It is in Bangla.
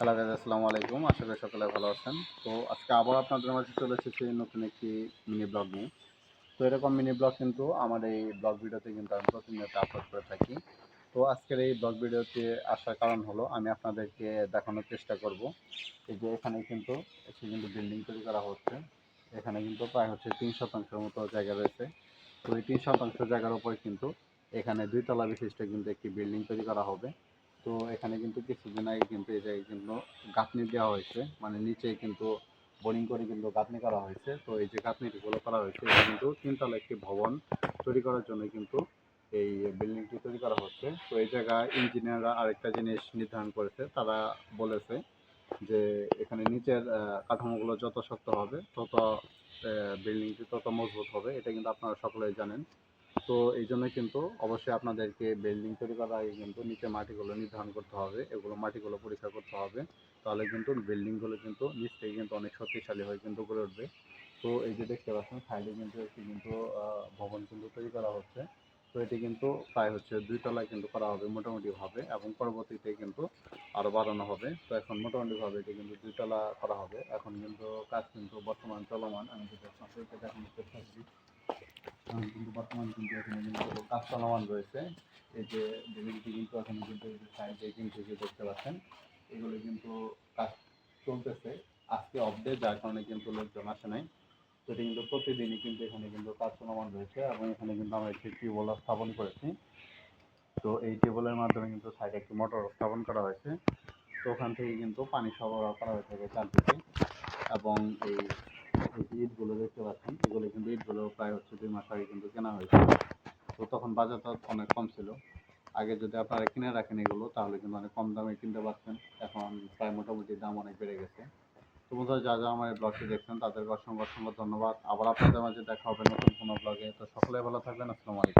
হ্যালো গাইজ আসসালামু আলাইকুম। আশা করি সকলে ভালো আছেন। তো আজকে আবার আপনাদের মাঝে চলে এসেছি নতুন একটি মিনি ব্লগ নিয়ে। তো এরকম মিনি ব্লগ কিন্তু আমার এই ব্লগ ভিডিওতে কিন্তু আমি প্রতিনিয়ত আপলোড করে থাকি। তো আজকের এই ব্লগ ভিডিওতে আসার কারণ হলো, আমি আপনাদেরকে দেখানোর চেষ্টা করব। এই যে এখানে কিন্তু একটি কিন্তু বিল্ডিং তৈরি করা হচ্ছে। এখানে কিন্তু প্রায় হচ্ছে তিন শতাংশের মতো জায়গা রয়েছে। তো এই তিন শতাংশ জায়গার উপরে কিন্তু এখানে দুই তলা বিশিষ্ট কিন্তু একটি বিল্ডিং তৈরি করা হবে। তো এখানে কিন্তু কিছুদিন আগে কিন্তু এই জায়গায় কিন্তু গাঁথনি দেওয়া হয়েছে। মানে নিচে কিন্তু বোরিং করে কিন্তু গাঁথনি করা হয়েছে। তো এই যে গাঁথনিগুলো করা হয়েছে কিন্তু তিনতলা একটি ভবন তৈরি করার জন্য কিন্তু এই বিল্ডিংটি তৈরি করা হচ্ছে। তো এই জায়গায় ইঞ্জিনিয়াররা আরেকটা জিনিস নির্ধারণ করেছে, তারা বলেছে যে এখানে নিচের কাঠামোগুলো যত শক্ত হবে, তত বিল্ডিংটি তত মজবুত হবে। এটা কিন্তু আপনারা সকলেই জানেন। তো এই জন্য কিন্তু অবশ্যই আপনাদেরকে বিল্ডিং তৈরি করার আগে কিন্তু নিচে মাটিগুলো নির্ধারণ করতে হবে, এগুলো মাটিগুলো পরীক্ষা করতে হবে। তাহলে কিন্তু বিল্ডিংগুলো কিন্তু নিচ থেকে কিন্তু অনেক শক্তিশালী হয়ে কিন্তু গড়ে উঠবে। তো এই যে দেখতে পাচ্ছেন, সাইডে কিন্তু একটি কিন্তু ভবন কিন্তু তৈরি করা হচ্ছে। তো এটি কিন্তু প্রায় হচ্ছে দুই তলায় কিন্তু করা হবে মোটামুটি ভাবে এবং পরবর্তীতে কিন্তু আরও বাড়ানো হবে। তো এখন মোটামুটি ভাবে এটি কিন্তু দুই তলা করা হবে। এখন কিন্তু কাজ কিন্তু বর্তমান চলমান। আমি যদি আপনাদেরকে দেখানোর বর্তমান কিন্তু এখানে কিন্তু কাজ চলমান রয়েছে। এই যে বিল্ডিংটি কিন্তু এখানে কিন্তু সাইডে কিন্তু দেখতে পাচ্ছেন, এগুলো কিন্তু কাজ চলতেছে। আজকে অফডে যার কারণে কিন্তু লোকজন আসে নাই। তো কিন্তু প্রতিদিনই কিন্তু এখানে কিন্তু কাজ চলমান রয়েছে এবং এখানে কিন্তু আমরা একটি টিউবওয়েল স্থাপন করেছি। তো এই টিউবওয়েলের মাধ্যমে কিন্তু সাইডে একটি মোটর স্থাপন করা হয়েছে। তো ওখান থেকে কিন্তু পানি সরবরাহ করা হয়ে থাকে চারদিকে এবং এই ইটগুলো দেখতে পাচ্ছেন, এগুলো কিন্তু ইটগুলো প্রায় হচ্ছে দুই মাস আগে কিন্তু কেনা হয়েছে। তো তখন বাজার দর অনেক কম ছিল। আগে যদি আপনারা কিনে রাখেন এগুলো, তাহলে কিন্তু অনেক কম দামে কিনতে পারছেন এখন প্রায় মোটামুটি দাম অনেক বেড়ে গেছে। তো বন্ধুরা, যা যা আমার এই ব্লগটি দেখছেন, তাদেরকে অসংখ্য অসংখ্য ধন্যবাদ। আবার আপনাদের মাঝে দেখা হবে নতুন কোনো ব্লগে তো সকলে ভালো থাকবেন। আসসালামু আলাইকুম।